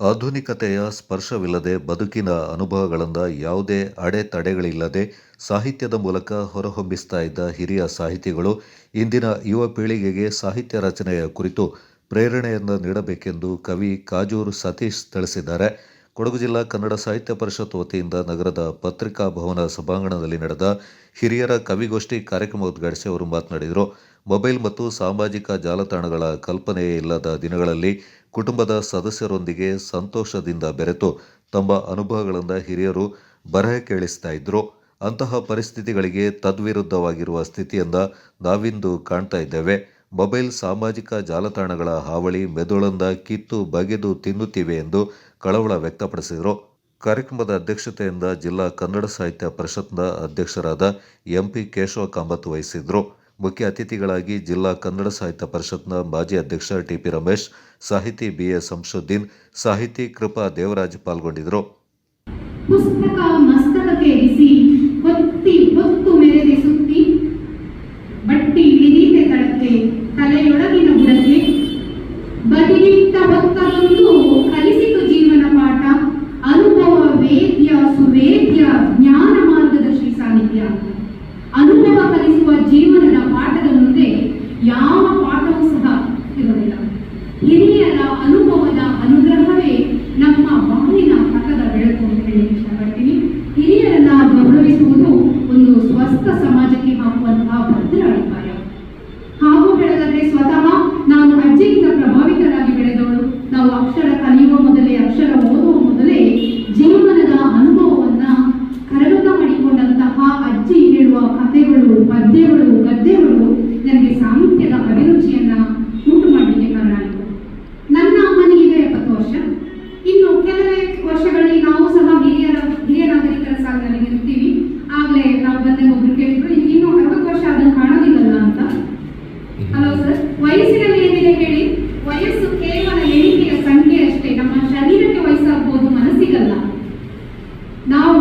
ಆಧುನಿಕತೆಯ ಸ್ಪರ್ಶವಿಲ್ಲದೆ ಬದುಕಿನ ಅನುಭವಗಳಿಂದ ಯಾವುದೇ ಅಡೆತಡೆಗಳಿಲ್ಲದೆ ಸಾಹಿತ್ಯದ ಮೂಲಕ ಹೊರಹೊಮ್ಮಿಸ್ತಾ ಇದ್ದ ಹಿರಿಯ ಸಾಹಿತಿಗಳು ಇಂದಿನ ಯುವ ಪೀಳಿಗೆಗೆ ಸಾಹಿತ್ಯ ರಚನೆಯ ಕುರಿತು ಪ್ರೇರಣೆಯನ್ನು ನೀಡಬೇಕೆಂದು ಕವಿ ಕಾಜೂರು ಸತೀಶ್ ತಿಳಿಸಿದ್ದಾರೆ. ಕೊಡಗು ಜಿಲ್ಲಾ ಕನ್ನಡ ಸಾಹಿತ್ಯ ಪರಿಷತ್ ವತಿಯಿಂದ ನಗರದ ಪತ್ರಿಕಾ ಭವನ ಸಭಾಂಗಣದಲ್ಲಿ ನಡೆದ ಹಿರಿಯರ ಕವಿಗೋಷ್ಠಿ ಕಾರ್ಯಕ್ರಮ ಉದ್ಘಾಟಿಸಿ ಅವರು ಮಾತನಾಡಿದರು. ಮೊಬೈಲ್ ಮತ್ತು ಸಾಮಾಜಿಕ ಜಾಲತಾಣಗಳ ಕಲ್ಪನೆಯೇ ಇಲ್ಲದ ದಿನಗಳಲ್ಲಿ ಕುಟುಂಬದ ಸದಸ್ಯರೊಂದಿಗೆ ಸಂತೋಷದಿಂದ ಬೆರೆತು ತಮ್ಮ ಅನುಭವಗಳಿಂದ ಹಿರಿಯರು ಬರಹ ಕೇಳಿಸ್ತಾ ಇದ್ರು. ಅಂತಹ ಪರಿಸ್ಥಿತಿಗಳಿಗೆ ತದ್ವಿರುದ್ಧವಾಗಿರುವ ಸ್ಥಿತಿಯಿಂದ ನಾವಿಂದು ಕಾಣ್ತಾ ಇದ್ದೇವೆ. ಮೊಬೈಲ್ ಸಾಮಾಜಿಕ ಜಾಲತಾಣಗಳ ಹಾವಳಿ ಮೆದುಳಂದ ಕಿತ್ತು ಬಗೆದು ತಿನ್ನುತ್ತಿವೆ ಎಂದು ಕಳವಳ ವ್ಯಕ್ತಪಡಿಸಿದರು. ಕಾರ್ಯಕ್ರಮದ ಅಧ್ಯಕ್ಷತೆಯಿಂದ ಜಿಲ್ಲಾ ಕನ್ನಡ ಸಾಹಿತ್ಯ ಪರಿಷತ್ನ ಅಧ್ಯಕ್ಷರಾದ ಎಂಪಿ ಕೇಶವ ಕಾಂಬತ್ ವಹಿಸಿದ್ರು ಮುಖ್ಯ ಅತಿಥಿಗಳಾಗಿ ಜಿಲ್ಲಾ ಕನ್ನಡ ಸಾಹಿತ್ಯ ಪರಿಷತ್ನ ಮಾಜಿ ಅಧ್ಯಕ್ಷ ಟಿಪಿ ರಮೇಶ್, ಸಾಹಿತಿ ಬಿಎ ಸಂಶುದ್ದೀನ್ ಸಾಹಿತಿ ಕೃಪಾ ದೇವರಾಜ್ ಪಾಲ್ಗೊಂಡಿದ್ದರು. ಪುಸ್ತಕ ಮಸ್ತಕಕ್ಕೆ ಇರಿಸಿ ಹೊತ್ತಿ ಹೊತ್ತು ಮೆರೆದೆ ಹೊತ್ತದೊಂದು ಕಲಿಸಿತು ಜೀವನ ಪಾಠ, ಅನುಭವ ವೇದ್ಯ, ಸುವೇದ್ಯ, ಜ್ಞಾನ ಮಾರ್ಗದ ಶ್ರೀ ಸಾನ್ನಿಧ್ಯ ಅನುಭವ ಕಲಿಸುವ ಜೀವನದ ಪಾಠದ ಮುಂದೆ ಯಾವ ಪಾಠವೂ ಸಹ ಇರೋದಿಲ್ಲ ಹಿರಿಯರ ಅನುಭವದ ಅನುಗ್ರಹವೇ ನಮ್ಮ ಬಾಳಿನ ಪದ್ಯಗಳು ಗದ್ಯಗಳು ನನಗೆ ಸಾಹಿತ್ಯದ ಅಭಿರುಚಿಯನ್ನ ಉಂಟು ಮಾಡಲಿಕ್ಕೆ ಕಾರಣ ಆಯಿತು. ನನ್ನ ಅಮ್ಮನಿಗೆ ಇದೆ ಎಪ್ಪತ್ತು ವರ್ಷ. ಇನ್ನು ಕೆಲವೇ ವರ್ಷಗಳಲ್ಲಿ ನಾವು ಸಹ ಹಿರಿಯರ, ಹಿರಿಯ ನಾಗರಿಕರ ಸಾಲಿನಲ್ಲಿ ಇರ್ತೀವಿ. ಆಗ್ಲೇ ನಾವು ಬಂದಾಗ ಒಬ್ರು ಕೇಳಿದ್ರು ಇನ್ನು ಅರವತ್ತು ವರ್ಷ ಅದನ್ನು ಕಾಣೋದಿಲ್ಲಲ್ಲ ಅಂತ. ಹಲೋ ಸರ್ ವಯಸ್ಸಿನಲ್ಲಿ ಏನಿದೆ ಹೇಳಿ? ವಯಸ್ಸು ಕೇವಲ ಎಣಿಕೆಯ ಸಂಖ್ಯೆ ಅಷ್ಟೇ. ನಮ್ಮ ಶರೀರಕ್ಕೆ ವಯಸ್ಸಾಗಬಹುದು ಮನಸ್ಸಿಗಲ್ಲ. ನಾವು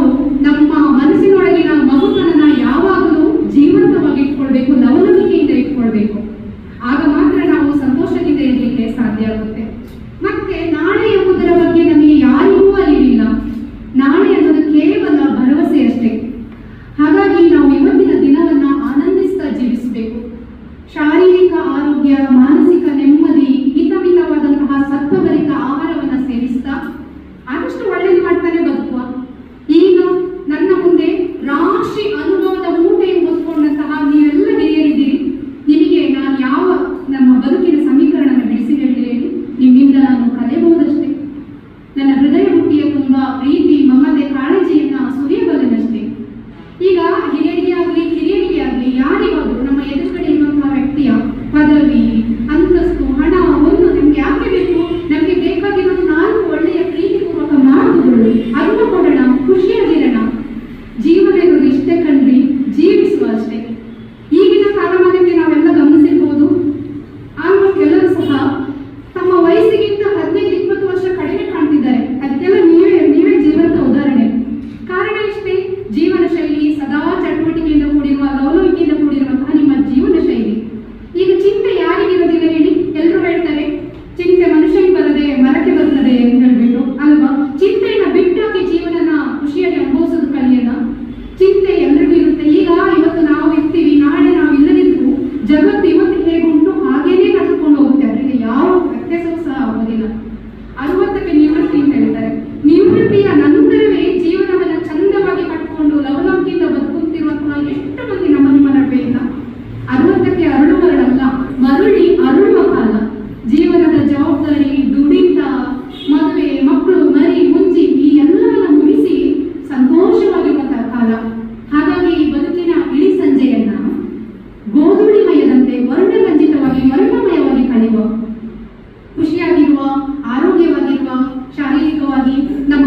ಪ್ರಾಮಾಣಿಕವಾಗಿ ನಮ್ಮ